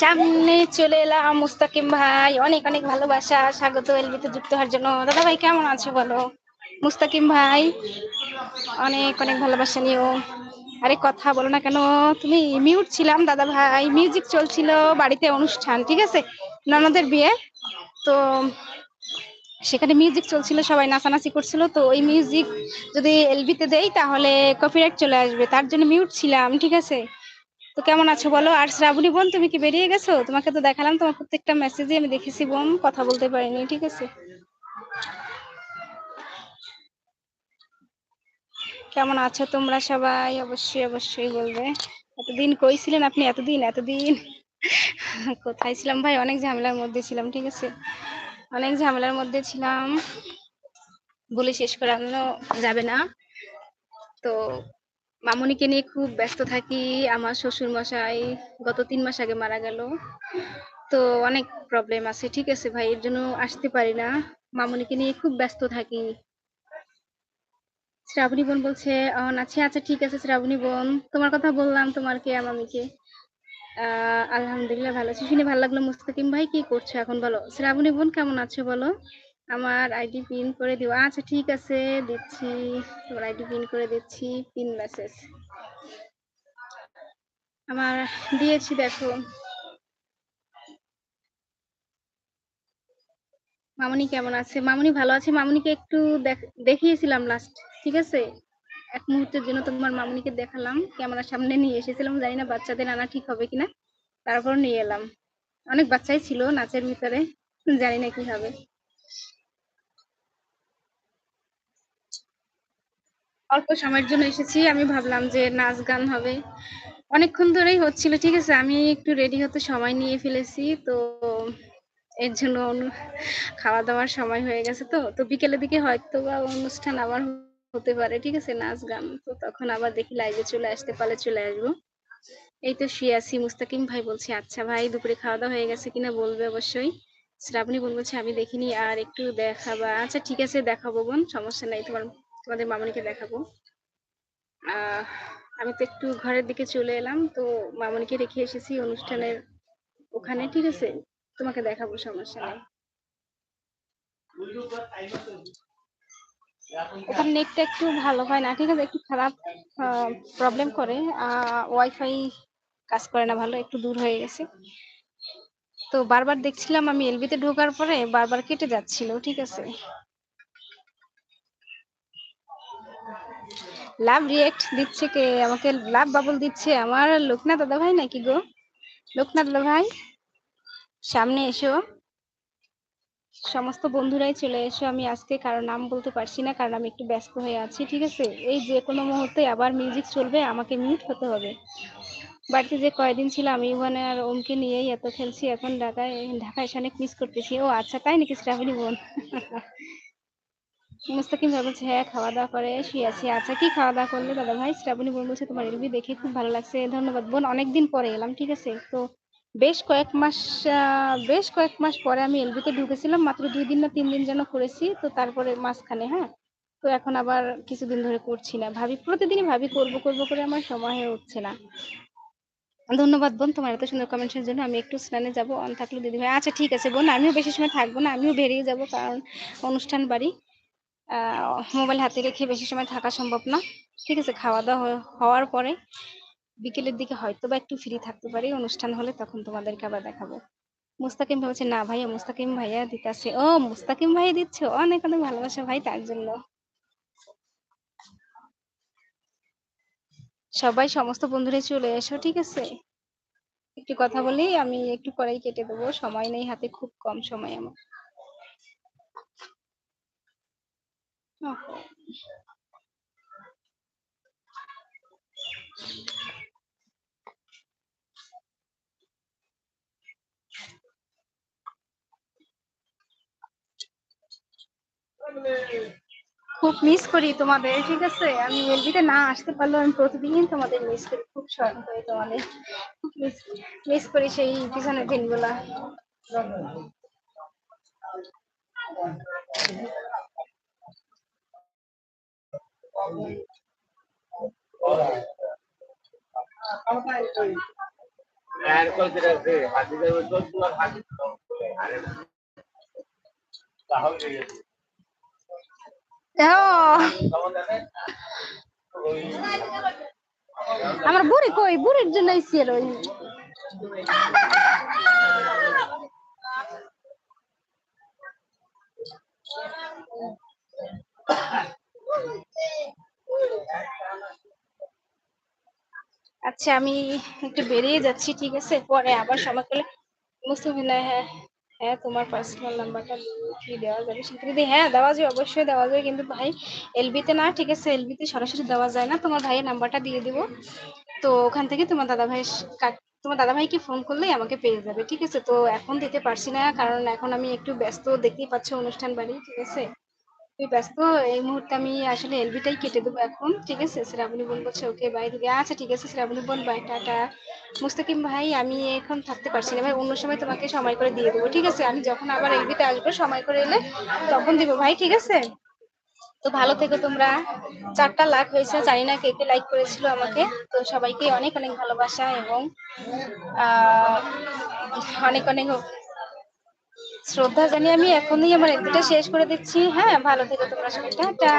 সামনে চলে এলাম মুস্তাকিম ভাই। অনেক অনেক ভালোবাসা, স্বাগত এলবিতে যুক্ত হওয়ার জন্য। দাদা ভাই, কেমন আছো বলো? মুস্তাকিম ভাই, অনেক অনেক ভালোবাসা নিও আরে কথা বলো না কেন, তুমি মিউট ছিলাম দাদা ভাই। মিউজিক চলছিল, বাড়িতে অনুষ্ঠান, ঠিক আছে? ননদের বিয়ে। তো সেখানে মিউজিক চলছিল, সবাই নাচানাচি করছিল। তো ওই মিউজিক যদি এলবিতে দেই, তাহলে কপিরাইট চলে আসবে। তার জন্য মিউট ছিলাম, ঠিক আছে? তো কেমন আছো বলো? আর শ্রাবণী বোন, তুমি কি বেরিয়ে গেছো? তোমাকে তো দেখালাম, তোমার প্রত্যেকটা মেসেজে আমি দেখেছি বোন, কথা বলতে পারিনি, ঠিক আছে? কেমন আছো তোমরা সবাই? অবশ্যই অবশ্যই বলবে। এতদিন কইছিলেন আপনি? এতদিন এতদিন। কোথায় ছিলাম ভাই? অনেক ঝামেলার মধ্যে ছিলাম, ঠিক আছে? অনেক ঝামেলার মধ্যে ছিলাম। বলে শেষ করানো যাবে না। তো মামুনিকে নিয়ে খুব ব্যস্ত থাকি। আমার শ্বশুর মশাই গত তিন মাস আগে মারা গেল। তো অনেক প্রবলেম আছে, ঠিক আছে ভাই, এর জন্য আসতে পারি না। মামুনিকে নিয়ে খুব ব্যস্ত থাকি। শ্রাবণী বোন বলছে আচ্ছা আচ্ছা ঠিক আছে শ্রাবণী বোন। তোমার কথা বললাম তোমার কে মামিকে আহ, আলহামদুলিল্লাহ ভালো আছি। শুনে ভালো লাগল মুস্তাকিম ভাই, কি করছ এখন বলো? শ্রাবণী বোন কেমন আছো বলো? আমার আইডি পিন করে দিও। আচ্ছা ঠিক আছে, দিচ্ছি। তোমার আইডি পিন করে দিচ্ছি পিন মেসেজ আমার দিয়েছি, দেখো। মামুনি কেমন আছে? মামুনি ভালো আছে? মামুনিকে একটু দেখিয়েছিলাম লাস্ট ঠিক আছে? এক মুহূর্তের জন্য তোমার মামুনিকে দেখালাম। ক্যামেরার সামনে নিয়ে এসেছিলাম। জানি না বাচ্চাদের আনা ঠিক হবে কিনা। তারপর নিয়ে এলাম। অনেক বাচ্চাই ছিল নাচের ভিতরে। জানি না কি হবে। অল্প সময়ের জন্য এসেছি। আমি ভাবলাম যে নাচ গান হবে। অনেকক্ষণ ধরেই হচ্ছিল, ঠিক আছে? আমি একটু রেডি হতে সময় নিয়ে ফেলেছি, তো এর জন্য খাওয়া দাওয়ার সময় হয়ে গেছে তো। তো বিকেলের দিকে হয়তো বা অনুষ্ঠান আবার হতে পারে, ঠিক আছে? নাচ গান, তো তখন আবার দেখি লাইভে চলে আসতে পারলে চলে আসব। এই তো শুয়ে আছি, মুস্তাকিম ভাই বলছি আচ্ছা ভাই, দুপুরে খাওয়া দাওয়া হয়ে গেছে কিনা বলবে অবশ্যই। শ্রাবণী বোন বলছে, আমি দেখিনি, আর একটু দেখাবা। আচ্ছা ঠিক আছে, দেখাবো বোন, সমস্যা নাই, তোমার তোমাদের মামনিকে দেখাবো। আমি তো একটু ঘরের দিকে চলে এলাম, তো মামনিকে রেখে এসেছি অনুষ্ঠানের ওখানে, ঠিক আছে? তোমাকে দেখাবো, সমস্যা নেই। ওখানে নেটটা একটু ভালো হয় না, ঠিক আছে? একটু খারাপ প্রবলেম করে। ওয়াইফাই কাজ করে না ভালো, একটু দূর হয়ে গেছে। তো বারবার দেখছিলাম আমি এলবিতে ঢোকার পরে বারবার কেটে যাচ্ছিল, ঠিক আছে? লাভ রিয়েক্ট দিচ্ছে কে? আমাকে লাভ বাবল দিচ্ছে। আমার লোকনাথ দাদা ভাই নাকি গো? লোকনাথ দাদা ভাই, সামনে এসো। সমস্ত বন্ধুরাই চলে এসো। আমি আজকে কারও নাম বলতে পারছি না, কারণ আমি একটু ব্যস্ত হয়ে আছি, ঠিক আছে? এই যে কোনো মুহূর্তে আবার মিউজিক চলবে, আমাকে মিউট হতে হবে। বাড়িতে যে কয়দিন ছিল, আমি ওখানে আর ওমকে নিয়েই এত খেলছি, এখন ঢাকায় ঢাকায় এসে অনেক মিস করতেছি। ও আচ্ছা তাই নাকি শ্রাবণী বোন? মুস্তাকিম ভাই বলছে হ্যাঁ খাওয়া দাওয়া করে শুয়ে আছি। আচ্ছা কি খাওয়া দাওয়া করলে দাদা ভাই? শ্রাবণী বোন বলছে, তোমার রিভিউ দেখে খুব ভালো লাগছে। ধন্যবাদ বোন, অনেকদিন পরে এলাম, ঠিক আছে? তো বেশ কয়েক মাস বেশ কয়েক মাস পরে আমি এলবিতে ঢুকেছিলাম, মাত্র দুই দিন না তিন দিন যেন করেছি, তো তারপরে মাঝখানে হ্যাঁ? তো এখন আবার কিছুদিন ধরে করছি না, ভাবি, প্রতিদিনই ভাবি করব করব করে আমার সময় হয়ে উঠছে না। ধন্যবাদ বোন, তোমার এত সুন্দর কমেন্টের জন্য। আমি একটু স্নানে যাব, অন থাকলে দিদি ভাই আচ্ছা ঠিক আছে বোন, আমিও বেশি সময় থাকব না, আমিও বেরিয়ে যাব কারণ অনুষ্ঠান বাড়ি। মোবাইল হাতে রেখে বেশি সময় থাকা সম্ভব না। ঠিক আছে খাওয়া দাওয়া হওয়ার পরে বিকেলের দিকে হয়তো বা একটু ফ্রি থাকতে পারি, অনুষ্ঠান হলে তখন তোমাদেরকে আবার দেখাবো। মুস্তাকিম ভাবছে, না ভাইয়া, মুস্তাকিম ভাইয়া দিতেছে। ও, মুস্তাকিম ভাইয়া দিচ্ছে? অনেক অনেক ভালোবাসা ভাই, তার জন্য। সবাই সমস্ত বন্ধুরা চলে এসো, ঠিক আছে? একটু কথা বলি, আমি একটু পরেই কেটে দেবো। সময় নেই হাতে, খুব কম সময় আমার। খুব মিস করি তোমাদের, ঠিক আছে আমি এলবিতে না আসতে পারলেও আমি প্রতিদিন তোমাদের মিস করি, খুব স্মরণ করি তোমাদের মিস করি সেই পিছনের দিনগুলা। আমার বুড়ি কই? বুড়ির জন্য আচ্ছা আমি একটু বেরিয়ে যাচ্ছি, ঠিক আছে? পরে আবার সময় পেলে মুস্তফিনা হ্যাঁ হ্যাঁ তোমার পার্সোনাল নাম্বারটা কি দেওয়া যাবে? স্বীকৃতি হ্যাঁ দেওয়া যায়, অবশ্যই দেওয়া যায়। কিন্তু ভাই, এলবিতে না, ঠিক আছে, এলবিতে সরাসরি দেওয়া যায় না। তোমার ভাইয়ের নাম্বারটা দিয়ে দিব। তো ওখান থেকে তোমার দাদা ভাই তোমার দাদা ভাইকে ফোন করলেই আমাকে পেয়ে যাবে, ঠিক আছে? তো এখন দিতে পারছি না, কারণ এখন আমি একটু ব্যস্ত, দেখতেই পাচ্ছ অনুষ্ঠান বাড়ি, ঠিক আছে? ব্যস্ত। এই মুহূর্তে আমি আসলে এলবিটাই কেটে দেবো এখন, ঠিক আছে? শ্রাবণী বোন বলছে ওকে বাই দিদি আচ্ছা ঠিক আছে, শ্রাবণী বোন বাই টাটা। মুস্তাকিম ভাই, আমি এখন থাকতে পারছি না ভাই, অন্য সময় তোমাকে সময় করে দিয়ে দেবো, ঠিক আছে? আমি যখন আবার এলবিতে আসব, সময় করে এলে তখন দিব ভাই, ঠিক আছে? তো ভালো থেকো তোমরা। চারটা লাখ হয়েছে, জানি না কে কে লাইক করেছিল আমাকে। তো সবাইকে অনেক অনেক ভালোবাসা এবং অনেক অনেক শ্রদ্ধা জানি আমি এখনই আমার এটা শেষ করে দিচ্ছি। হ্যাঁ ভালো থেকে তোমরা সবাই। টাটা।